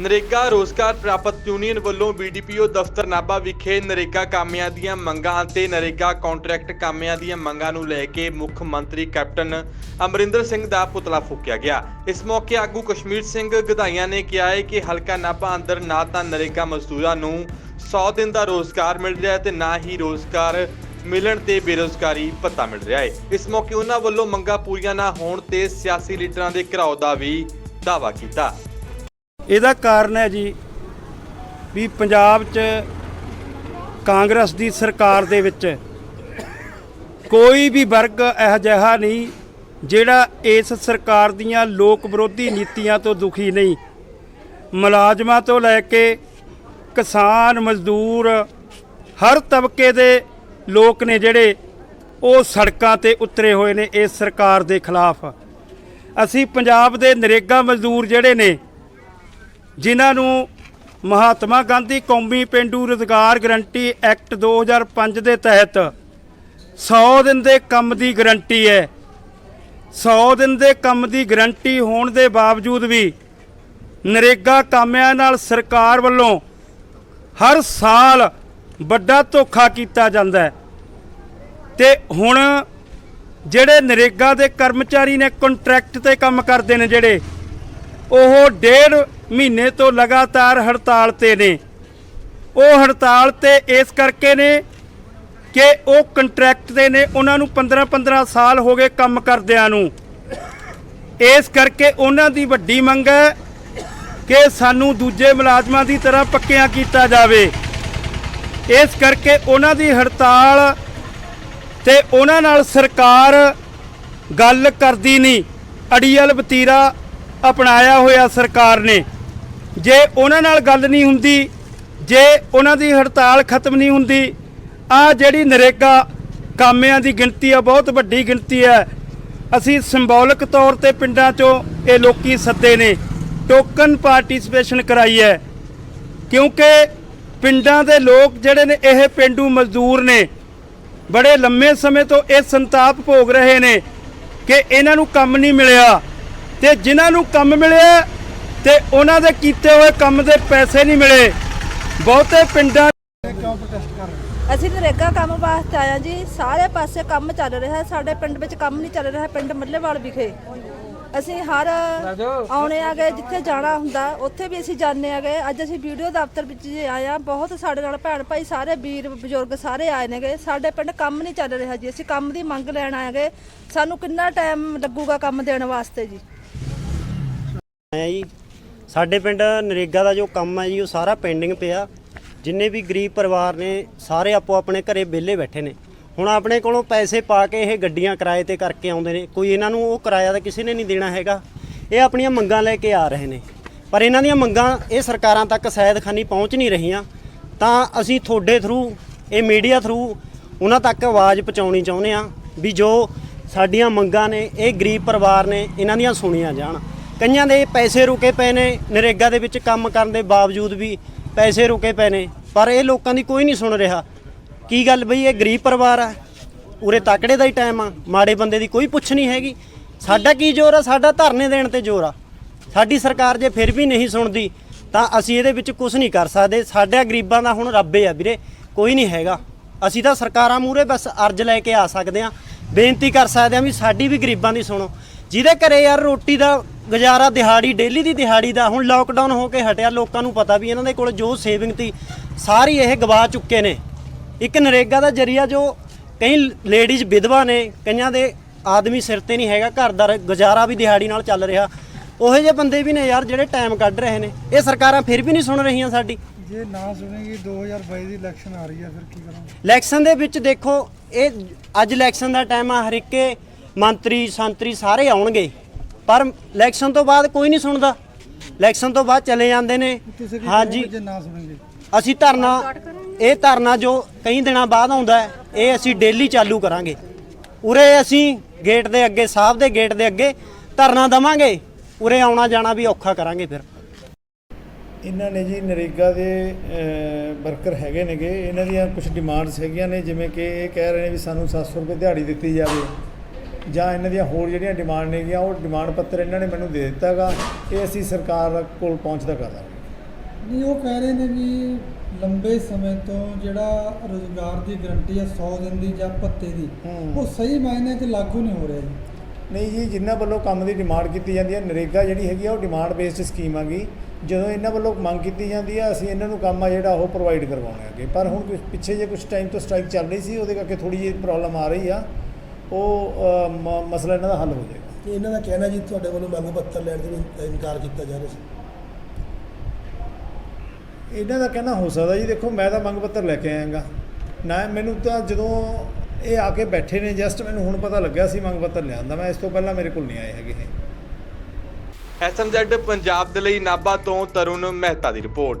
ਨਰੇਗਾ ਰੋਜ਼ਗਾਰ ਪ੍ਰਾਪਤ ਯੂਨੀਅਨ ਵੱਲੋਂ ਬੀਡੀਪੀਓ ਦਫ਼ਤਰ ਨਾਭਾ ਵਿਖੇ ਨਰੇਗਾ ਕਾਮਿਆਂ ਦੀਆਂ ਮੰਗਾਂ ਅਤੇ ਨਰੇਗਾ ਕੰਟਰੈਕਟ ਕਾਮਿਆਂ ਦੀਆਂ ਮੰਗਾਂ ਨੂੰ ਲੈ ਕੇ ਮੁੱਖ ਮੰਤਰੀ ਕੈਪਟਨ ਅਮਰਿੰਦਰ ਸਿੰਘ ਦਾ ਪੁਤਲਾ ਫੂਕਿਆ ਗਿਆ। ਇਸ ਮੌਕੇ ਆਗੂ ਕਸ਼ਮੀਰ ਸਿੰਘ ਗਧਾਈਆਂ ਨੇ ਕਿਹਾ ਹੈ ਕਿ ਹਲਕਾ ਨਾਭਾ ਅੰਦਰ ਨਾ ਤਾਂ ਨਰੇਗਾ ਮਜ਼ਦੂਰਾਂ ਨੂੰ 100 ਦਿਨ ਦਾ ਰੋਜ਼ਗਾਰ ਮਿਲ ਰਿਹਾ ਹੈ ਤੇ ਨਾ ਹੀ ਰੋਜ਼ਗਾਰ ਮਿਲਣ ਤੇ ਬੇਰੋਜ਼ਗਾਰੀ ਭੱਤਾ ਮਿਲ ਰਿਹਾ ਹੈ। ਇਸ ਮੌਕੇ ਉਹਨਾਂ ਵੱਲੋਂ ਮੰਗਾਂ ਪੂਰੀਆਂ ਨਾ ਹੋਣ ਤੇ ਸਿਆਸੀ ਲੀਡਰਾਂ ਦੇ ਘਿਰਾਓ ਦਾ ਵੀ ਦਾਅਵਾ ਕੀਤਾ। ਇਹਦਾ ਕਾਰਨ ਹੈ ਜੀ ਵੀ ਪੰਜਾਬ 'ਚ ਕਾਂਗਰਸ ਦੀ ਸਰਕਾਰ ਦੇ ਵਿੱਚ ਕੋਈ ਵੀ ਵਰਗ ਇਹੋ ਜਿਹਾ ਨਹੀਂ ਜਿਹੜਾ ਇਸ ਸਰਕਾਰ ਦੀਆਂ ਲੋਕ ਵਿਰੋਧੀ ਨੀਤੀਆਂ ਤੋਂ ਦੁਖੀ ਨਹੀਂ। ਮੁਲਾਜ਼ਮਾਂ ਤੋਂ ਲੈ ਕੇ ਕਿਸਾਨ, ਮਜ਼ਦੂਰ, ਹਰ ਤਬਕੇ ਦੇ ਲੋਕ ਨੇ ਜਿਹੜੇ ਉਹ ਸੜਕਾਂ ਤੇ ਉਤਰੇ ਹੋਏ ਨੇ ਇਸ ਸਰਕਾਰ ਦੇ ਖਿਲਾਫ। ਅਸੀਂ ਪੰਜਾਬ ਦੇ ਨਰੇਗਾ ਮਜ਼ਦੂਰ ਜਿਹੜੇ ਨੇ ਜਿਨ੍ਹਾਂ ਨੂੰ ਮਹਾਤਮਾ ਗਾਂਧੀ ਕੌਮੀ ਪਿੰਡੂ ਰੁਜ਼ਗਾਰ ਗਰੰਟੀ ਐਕਟ 2005 ਦੇ ਤਹਿਤ 100 ਦਿਨ ਦੇ ਕੰਮ ਦੀ ਗਰੰਟੀ ਹੈ। 100 ਦਿਨ ਦੇ ਕੰਮ ਦੀ ਗਰੰਟੀ ਹੋਣ ਦੇ ਬਾਵਜੂਦ ਵੀ ਨਰੇਗਾ ਕਾਮਿਆਂ ਨਾਲ ਸਰਕਾਰ ਵੱਲੋਂ ਹਰ ਸਾਲ ਵੱਡਾ ਧੋਖਾ ਕੀਤਾ ਜਾਂਦਾ ਹੈ। ਤੇ ਹੁਣ ਜਿਹੜੇ ਨਰੇਗਾ ਦੇ ਕਰਮਚਾਰੀ ਨੇ ਕੰਟਰੈਕਟ ਤੇ ਕੰਮ ਕਰਦੇ ਨੇ ਜਿਹੜੇ ਉਹ ਡੇਢ ਮਹੀਨੇ ਤੋਂ ਲਗਾਤਾਰ ਹੜਤਾਲ ਤੇ ਨੇ। ਉਹ ਹੜਤਾਲ ਤੇ ਇਸ ਕਰਕੇ ਨੇ ਕਿ ਉਹ ਕੰਟਰੈਕਟ ਤੇ ਨੇ, ਉਹਨਾਂ ਨੂੰ 15-15 ਸਾਲ ਹੋ ਗਏ ਕੰਮ ਕਰਦਿਆਂ ਨੂੰ। ਇਸ ਕਰਕੇ ਉਹਨਾਂ ਦੀ ਵੱਡੀ ਮੰਗ ਹੈ ਕਿ ਸਾਨੂੰ ਦੂਜੇ ਮੁਲਾਜ਼ਮਾਂ ਦੀ ਤਰ੍ਹਾਂ ਪੱਕਿਆਂ ਕੀਤਾ ਜਾਵੇ। ਇਸ ਕਰਕੇ ਉਹਨਾਂ ਦੀ ਹੜਤਾਲ ਤੇ ਉਹਨਾਂ ਨਾਲ ਸਰਕਾਰ ਗੱਲ ਕਰਦੀ ਨਹੀਂ। ਅੜੀਅਲ ਵਤੀਰਾ ਅਪਣਾਇਆ ਹੋਇਆ ਸਰਕਾਰ ਨੇ। ਜੇ ਉਹਨਾਂ ਨਾਲ ਗੱਲ ਨਹੀਂ ਹੁੰਦੀ, ਜੇ ਉਹਨਾਂ ਦੀ ਹੜਤਾਲ ਖਤਮ ਨਹੀਂ ਹੁੰਦੀ ਆ ਜਿਹੜੀ ਨਰੇਗਾ ਕਾਮਿਆਂ ਦੀ ਗਿਣਤੀ ਆ, ਬਹੁਤ ਵੱਡੀ ਗਿਣਤੀ ਹੈ। ਅਸੀਂ ਸਿੰਬੋਲਿਕ ਤੌਰ ਤੇ ਪਿੰਡਾਂ 'ਚੋਂ ਇਹ ਲੋਕੀ ਸੱਦੇ ਨੇ। ਟੋਕਨ ਪਾਰਟਿਸਿਪੇਸ਼ਨ ਕਰਾਈ ਹੈ। ਕਿਉਂਕਿ ਪਿੰਡਾਂ ਦੇ ਲੋਕ ਜਿਹੜੇ ਨੇ, ਇਹ ਪਿੰਡੂ ਮਜ਼ਦੂਰ ਨੇ। ਬੜੇ ਲੰਮੇ ਸਮੇਂ ਤੋਂ ਇਹ ਸੰਤਾਪ ਭੋਗ ਰਹੇ ਨੇ ਕਿ ਇਹਨਾਂ ਨੂੰ ਕੰਮ ਨਹੀਂ ਮਿਲਿਆ। ਤੇ ਜਿਨ੍ਹਾਂ ਨੂੰ ਕੰਮ ਮਿਲਿਆ ਤੇ ਉਹਨਾਂ ਦੇ ਕੀਤੇ ਹੋਏ ਕੰਮ ਦੇ ਪੈਸੇ ਨਹੀਂ ਮਿਲੇ। ਬਹੁਤੇ ਪਿੰਡਾਂ ਅਸੀਂ ਨਰੇਗਾ ਕੰਮ ਵਾਸਤੇ ਆਇਆ ਜੀ। ਸਾਰੇ ਪਾਸੇ ਕੰਮ ਚੱਲ ਰਿਹਾ ਹੈ। ਸਾਡੇ ਪਿੰਡ ਵਿੱਚ ਕੰਮ ਨਹੀਂ ਚੱਲ ਰਿਹਾ। ਪਿੰਡ ਮੱਲੇਵਾਲ ਵਿਖੇ। ਅਸੀਂ ਹਰ ਆਉਣੇ ਆ ਗਏ ਜਿੱਥੇ ਜਾਣਾ ਹੁੰਦਾ ਉੱਥੇ ਵੀ ਅਸੀਂ ਜਾਂਦੇ ਆ ਗਏ ਅੱਜ ਅਸੀਂ ਵੀਡੀਓ ਦਫ਼ਤਰ ਵਿੱਚ ਜੀ ਆਏ ਆ ਬਹੁਤ ਸਾਡੇ ਨਾਲ ਭੈਣ ਭਾਈ ਸਾਰੇ ਵੀਰ ਬਜ਼ੁਰਗ ਸਾਰੇ ਆਏ ਨੇਗੇ। ਸਾਡੇ ਪਿੰਡ ਕੰਮ ਨਹੀਂ ਚੱਲ ਰਿਹਾ ਜੀ। ਅਸੀਂ ਕੰਮ ਦੀ ਮੰਗ ਲੈਣ ਆਏ ਗਏ ਸਾਨੂੰ ਕਿੰਨਾ ਟਾਈਮ ਲੱਗੂਗਾ ਕੰਮ ਦੇਣ ਵਾਸਤੇ ਜੀ? ਆਇਆ ਜੀ। ਸਾਡੇ ਪਿੰਡ ਨਰੇਗਾ ਦਾ ਜੋ ਕੰਮ ਹੈ ਜੀ, ਉਹ ਸਾਰਾ ਪੈਂਡਿੰਗ ਪਿਆ। ਜਿੰਨੇ ਵੀ ਗਰੀਬ ਪਰਿਵਾਰ ਨੇ, ਸਾਰੇ ਆਪੋ ਆਪਣੇ ਘਰੇ ਵਿਹਲੇ ਬੈਠੇ ਨੇ। ਹੁਣ ਆਪਣੇ ਕੋਲੋਂ ਪੈਸੇ ਪਾ ਕੇ ਇਹ ਗੱਡੀਆਂ ਕਿਰਾਏ ਤੇ ਕਰਕੇ ਆਉਂਦੇ ਨੇ। ਕੋਈ ਇਹਨਾਂ ਨੂੰ ਉਹ ਕਿਰਾਇਆ ਤਾਂ ਕਿਸੇ ਨੇ ਨਹੀਂ ਦੇਣਾ ਹੈਗਾ। ਇਹ ਆਪਣੀਆਂ ਮੰਗਾਂ ਲੈ ਕੇ ਆ ਰਹੇ ਨੇ। ਪਰ ਇਹਨਾਂ ਦੀਆਂ ਮੰਗਾਂ ਇਹ ਸਰਕਾਰਾਂ ਤੱਕ ਸੈਦਖਾਨੀ ਪਹੁੰਚ ਨਹੀਂ ਰਹੀਆਂ। ਤਾਂ ਅਸੀਂ ਤੁਹਾਡੇ ਥਰੂ ਇਹ ਮੀਡੀਆ ਥਰੂ ਉਹਨਾਂ ਤੱਕ ਆਵਾਜ਼ ਪਹੁੰਚਾਉਣੀ ਚਾਹੁੰਦੇ ਆ ਵੀ ਜੋ ਸਾਡੀਆਂ ਮੰਗਾਂ ਨੇ, ਇਹ ਗਰੀਬ ਪਰਿਵਾਰ ਨੇ, ਇਹਨਾਂ ਦੀਆਂ ਸੁਣੀਆਂ ਜਾਣ। ਕਈਆਂ ਦੇ ਪੈਸੇ ਰੁਕੇ ਪਏ ਨੇ, ਨਰੇਗਾ ਦੇ ਵਿੱਚ ਕੰਮ ਕਰਨ ਦੇ ਬਾਵਜੂਦ ਵੀ ਪੈਸੇ ਰੁਕੇ ਪਏ ਨੇ, ਪਰ ਇਹ ਲੋਕਾਂ ਦੀ ਕੋਈ ਨਹੀਂ ਸੁਣ ਰਿਹਾ। ਕੀ ਗੱਲ ਬਈ, ਇਹ ਗਰੀਬ ਪਰਿਵਾਰ ਆ ਉਰੇ ਤਕੜੇ ਦਾ ਹੀ ਟਾਈਮ ਆ, ਮਾੜੇ ਬੰਦੇ ਦੀ ਕੋਈ ਪੁੱਛ ਨਹੀਂ ਹੈਗੀ। ਸਾਡਾ ਕੀ ਜ਼ੋਰ ਆ? ਸਾਡਾ ਧਰਨੇ ਦੇਣ ਤੇ ਜ਼ੋਰ ਆ। ਸਾਡੀ ਸਰਕਾਰ ਜੇ ਫਿਰ ਵੀ ਨਹੀਂ ਸੁਣਦੀ, ਤਾਂ ਅਸੀਂ ਇਹਦੇ ਵਿੱਚ ਕੁਝ ਨਹੀਂ ਕਰ ਸਕਦੇ। ਸਾਡੇ ਗਰੀਬਾਂ ਦਾ ਹੁਣ ਰੱਬੇ ਆ ਵੀਰੇ, ਕੋਈ ਨਹੀਂ ਹੈਗਾ। ਅਸੀਂ ਤਾਂ ਸਰਕਾਰਾਂ ਮੂਹਰੇ ਬਸ ਅਰਜ਼ ਲੈ ਕੇ ਆ ਸਕਦੇ ਆ ਬੇਨਤੀ ਕਰ ਸਕਦੇ ਆ ਵੀ ਸਾਡੀ ਵੀ ਗਰੀਬਾਂ ਦੀ ਸੁਣੋ। ਜਿਹਦੇ ਘਰੇ ਯਾਰ ਰੋਟੀ ਦਾ ਗੁਜ਼ਾਰਾ ਦਿਹਾੜੀ ਡੇਲੀ ਦੀ ਦਿਹਾੜੀ ਦਾ ਹੁਣ ਲਾਕਡਾਊਨ ਹੋ ਕੇ ਹਟਿਆ ਲੋਕਾਂ ਨੂੰ ਪਤਾ ਵੀ ਇਹਨਾਂ ਦੇ ਕੋਲ ਜੋ ਸੇਵਿੰਗ ਤੀ ਸਾਰੀ ਇਹ ਗਵਾ ਚੁੱਕੇ ਨੇ। ਇੱਕ ਨਰੇਗਾ ਦਾ ਜਰੀਆ ਜੋ ਕਈ ਲੇਡੀਜ਼ ਵਿਧਵਾ ਨੇ ਕਈਆਂ ਦੇ ਆਦਮੀ ਸਿਰ ਤੇ ਨਹੀਂ ਹੈਗਾ ਘਰ ਦਾ ਗੁਜ਼ਾਰਾ ਵੀ ਦਿਹਾੜੀ ਨਾਲ ਚੱਲ ਰਿਹਾ। ਉਹੋ ਜਿਹੇ ਬੰਦੇ ਵੀ ਨੇ ਯਾਰ ਜਿਹੜੇ ਟਾਈਮ ਕੱਢ ਰਹੇ ਨੇ। ਇਹ ਸਰਕਾਰਾਂ ਫਿਰ ਵੀ ਨਹੀਂ ਸੁਣ ਰਹੀਆਂ ਸਾਡੀ। ਜੇ ਨਾ ਸੁਣੇਗੀ 2022 ਦੀ ਇਲੈਕਸ਼ਨ ਆ ਰਹੀ ਹੈ ਫਿਰ ਕੀ ਕਰਾਂਗੇ? ਇਲੈਕਸ਼ਨ ਦੇ ਵਿੱਚ ਦੇਖੋ ਇਹ ਅੱਜ ਇਲੈਕਸ਼ਨ ਦਾ ਟਾਈਮ ਆ ਹਰਿੱਕੇ ਮੰਤਰੀ ਸੰਤਰੀ ਸਾਰੇ ਆਉਣਗੇ। ਪਰ ਇਲੈਕਸ਼ਨ ਤੋਂ ਬਾਅਦ ਕੋਈ ਨਹੀਂ ਸੁਣਦਾ। ਇਲੈਕਸ਼ਨ ਤੋਂ ਬਾਅਦ ਚਲੇ ਜਾਂਦੇ ਨੇ। ਹਾਂਜੀ। ਜੇ ਨਾ ਸੁਣੇਗੇ? ਅਸੀਂ ਧਰਨਾ ਇਹ ਧਰਨਾ ਜੋ ਕਈ ਦਿਨਾਂ ਬਾਅਦ ਆਉਂਦਾ ਹੈ ਇਹ ਅਸੀਂ ਡੇਲੀ ਚਾਲੂ ਕਰਾਂਗੇ। ਉਰੇ ਅਸੀਂ ਗੇਟ ਦੇ ਅੱਗੇ ਸਾਹਿਬ ਦੇ ਗੇਟ ਦੇ ਅੱਗੇ ਧਰਨਾ ਦਵਾਂਗੇ। ਉਰੇ ਆਉਣਾ ਜਾਣਾ ਵੀ ਔਖਾ ਕਰਾਂਗੇ ਫਿਰ। ਇਹਨਾਂ ਨੇ ਜੀ ਨਰੇਗਾ ਦੇ ਵਰਕਰ ਹੈਗੇ ਨੇਗੇ। ਇਹਨਾਂ ਦੀਆਂ ਕੁਝ ਡਿਮਾਂਡਸ ਹੈਗੀਆਂ ਨੇ ਜਿਵੇਂ ਕਿ ਇਹ ਕਹਿ ਰਹੇ ਨੇ ਵੀ ਸਾਨੂੰ 700 ਰੁਪਏ ਦਿਹਾੜੀ ਦਿੱਤੀ ਜਾਵੇ। ਜਾਂ ਇਹਨਾਂ ਦੀਆਂ ਹੋਰ ਜਿਹੜੀਆਂ ਡਿਮਾਂਡ ਨੇਗੀਆਂ ਉਹ ਡਿਮਾਂਡ ਪੱਤਰ ਇਹਨਾਂ ਨੇ ਮੈਨੂੰ ਦੇ ਦਿੱਤਾਗਾ ਇਹ ਅਸੀਂ ਸਰਕਾਰ ਕੋਲ ਪਹੁੰਚਦਾ ਕਰ ਦਾਂਗੇ। ਨਹੀਂ ਉਹ ਕਹਿ ਰਹੇ ਨੇ ਵੀ ਲੰਬੇ ਸਮੇਂ ਤੋਂ ਜਿਹੜਾ ਰੋਜ਼ਗਾਰ ਦੀ ਗਰੰਟੀ ਹੈ 100 ਦਿਨ ਦੀ ਜਾਂ ਭੱਤੇ ਦੀ। ਉਹ ਸਹੀ ਮਾਇਨੇ 'ਚ ਲਾਗੂ ਨਹੀਂ ਹੋ ਰਿਹਾ ਜੀ। ਨਹੀਂ ਜੀ ਜਿਨ੍ਹਾਂ ਵੱਲੋਂ ਕੰਮ ਦੀ ਡਿਮਾਂਡ ਕੀਤੀ ਜਾਂਦੀ ਹੈ ਨਰੇਗਾ ਜਿਹੜੀ ਹੈਗੀ ਆ ਉਹ ਡਿਮਾਂਡ ਬੇਸਡ ਸਕੀਮ ਆਗੀ ਜਦੋਂ ਇਹਨਾਂ ਵੱਲੋਂ ਮੰਗ ਕੀਤੀ ਜਾਂਦੀ ਹੈ ਅਸੀਂ ਇਹਨਾਂ ਨੂੰ ਕੰਮ ਆ ਜਿਹੜਾ ਉਹ ਪ੍ਰੋਵਾਈਡ ਕਰਵਾਉਣਾ ਅੱਗੇ। ਪਰ ਹੁਣ ਪਿੱਛੇ ਜੇ ਕੁਝ ਟਾਈਮ ਤੋਂ ਸਟ੍ਰਾਈਕ ਚੱਲ ਰਹੀ ਸੀ ਉਹਦੇ ਕਰਕੇ ਥੋੜੀ ਜਿਹੀ ਪ੍ਰੋਬਲਮ ਆ ਰਹੀ ਆ। ਉਹ ਮ- ਮਸਲਾ ਇਹਨਾਂ ਦਾ ਹੱਲ ਹੋ ਜਾਏਗਾ। ਤੇ ਇਹਨਾਂ ਦਾ ਕਹਿਣਾ ਜੀ ਤੁਹਾਡੇ ਵੱਲੋਂ ਮੰਗ ਪੱਤਰ ਲੈਣ ਤੋਂ ਇਨ- ਇਨਕਾਰ ਕੀਤਾ ਜਾ ਰਿਹਾ ਸੀ। ਇਹਨਾਂ ਦਾ ਕਹਿਣਾ ਹੋ ਸਕਦਾ ਜੀ ਦੇਖੋ ਮੈਂ ਤਾਂ ਮੰਗ ਪੱਤਰ ਲੈ ਕੇ ਆਇਆਗਾ। ਨਾ ਮੈਨੂੰ ਤਾਂ ਜਦੋਂ ਇਹ ਆ ਕੇ ਬੈਠੇ ਨੇ ਜਸਟ ਮੈਨੂੰ ਹੁਣ ਪਤਾ ਲੱਗਿਆ ਸੀ ਮੰਗ ਪੱਤਰ ਲਿਆਂਦਾ ਮੈਂ ਇਸ ਤੋਂ ਪਹਿਲਾਂ ਮੇਰੇ ਕੋਲ ਨਹੀਂ ਆਏ ਹੈਗੇ ਇਹ। ਐਸਐਮਜ਼ੈਡ ਪੰਜਾਬ ਦੇ ਲਈ ਨਾਭਾ ਤੋਂ ਤਰੁਣ ਮਹਿਤਾ ਦੀ report.